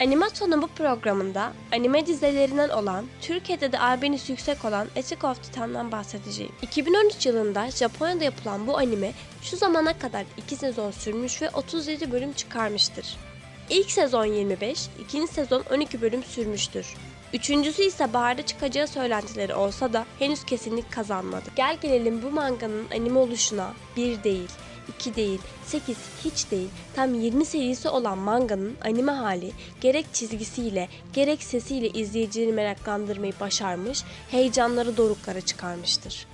Animasyonun bu programında anime dizilerinden olan, Türkiye'de de albenisi yüksek olan Attack of Titan'dan bahsedeceğim. 2013 yılında Japonya'da yapılan bu anime şu zamana kadar 2 sezon sürmüş ve 37 bölüm çıkarmıştır. İlk sezon 25, ikinci sezon 12 bölüm sürmüştür. Üçüncüsü ise baharda çıkacağı söylentileri olsa da henüz kesinlik kazanmadı. Gel gelelim bu manganın anime oluşuna bir değil, 2 değil, 8 hiç değil, tam 20 serisi olan manganın anime hali gerek çizgisiyle gerek sesiyle izleyicileri meraklandırmayı başarmış, heyecanları doruklara çıkarmıştır.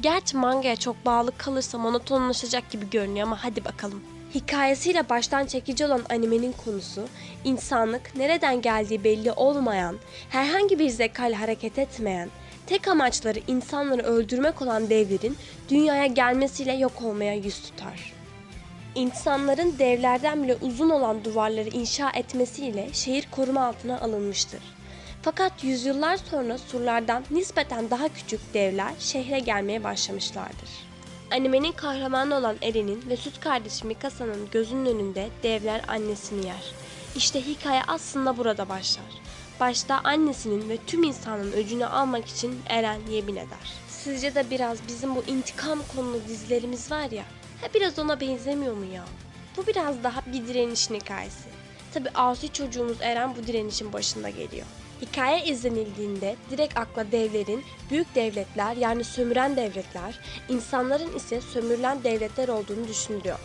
Gerçi mangaya çok bağlı kalırsa monotonlaşacak gibi görünüyor ama hadi bakalım. Hikayesiyle baştan çekici olan animenin konusu, insanlık nereden geldiği belli olmayan, herhangi bir zekayla hareket etmeyen, tek amaçları insanları öldürmek olan devlerin dünyaya gelmesiyle yok olmaya yüz tutar. İnsanların devlerden bile uzun olan duvarları inşa etmesiyle şehir koruma altına alınmıştır. Fakat yüzyıllar sonra surlardan nispeten daha küçük devler şehre gelmeye başlamışlardır. Animenin kahramanı olan Eren'in ve süt kardeşi Mikasa'nın gözünün önünde devler annesini yer. İşte hikaye aslında burada başlar. Başta annesinin ve tüm insanın öcünü almak için Eren yemin eder. Sizce de biraz bizim bu intikam konulu dizilerimiz var ya, ha biraz ona benzemiyor mu ya? Bu biraz daha bir direnişin hikayesi. Tabi asi çocuğumuz Eren bu direnişin başında geliyor. Hikaye izlenildiğinde direkt akla devlerin büyük devletler yani sömüren devletler, insanların ise sömürülen devletler olduğunu düşünülüyor.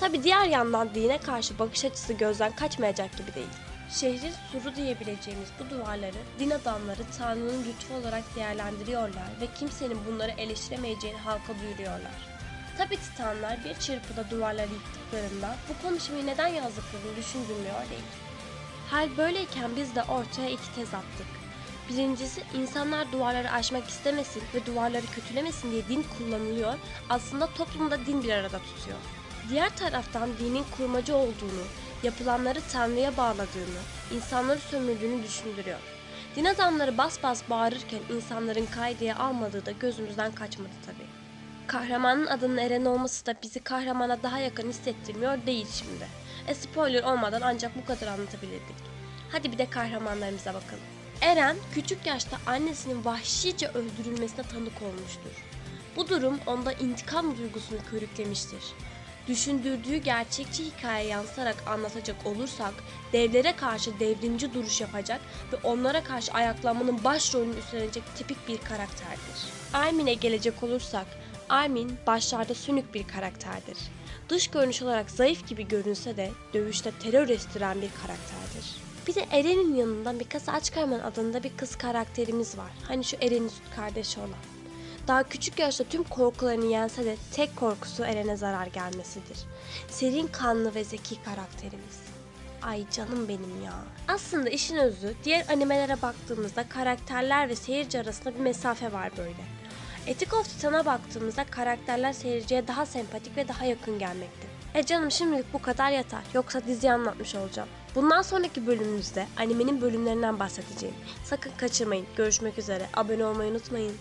Tabi diğer yandan dine karşı bakış açısı gözden kaçmayacak gibi değil. Şehrin suru diyebileceğimiz bu duvarları din adamları Tanrı'nın lütfu olarak değerlendiriyorlar ve kimsenin bunları eleştiremeyeceğini halka duyuruyorlar. Tabi titanlar bir çırpıda duvarları yıktıklarında bu konuşmayı neden yazdıklarını düşündürmüyor değil. Hal böyleyken biz de ortaya iki tez attık. Birincisi insanlar duvarları aşmak istemesin ve duvarları kötülemesin diye din kullanılıyor. Aslında toplumda din bir arada tutuyor. Diğer taraftan dinin kurmacı olduğunu, yapılanları Tanrı'ya bağladığını, insanları sömürdüğünü düşündürüyor. Din adamları bas bas bağırırken insanların kaydeye almadığı da gözümüzden kaçmadı tabii. Kahramanın adının Eren olması da bizi kahramana daha yakın hissettirmiyor değil şimdi. E spoiler olmadan ancak bu kadar anlatabilirdik. Hadi bir de kahramanlarımıza bakalım. Eren küçük yaşta annesinin vahşice öldürülmesine tanık olmuştur. Bu durum onda intikam duygusunu körüklemiştir. Düşündürdüğü gerçekçi hikaye yansıtarak anlatacak olursak devlere karşı devrimci duruş yapacak ve onlara karşı ayaklanmanın başrolünü üstlenecek tipik bir karakterdir. Armin'e gelecek olursak Armin başlarda sönük bir karakterdir. Dış görünüş olarak zayıf gibi görünse de dövüşte terör estiren bir karakterdir. Bir de Eren'in yanında Mikasa Açkarman adında bir kız karakterimiz var. Hani şu Eren'in süt kardeşi olan. Daha küçük yaşta tüm korkularını yense de tek korkusu Eren'e zarar gelmesidir. Serin kanlı ve zeki karakterimiz. Ay canım benim ya. Aslında işin özü diğer animelere baktığımızda karakterler ve seyirci arasında bir mesafe var böyle. Attack of Titan'a baktığımızda karakterler seyirciye daha sempatik ve daha yakın gelmekte. E canım şimdilik bu kadar yeter. Yoksa diziyi anlatmış olacağım. Bundan sonraki bölümümüzde animenin bölümlerinden bahsedeceğim. Sakın kaçırmayın. Görüşmek üzere. Abone olmayı unutmayın.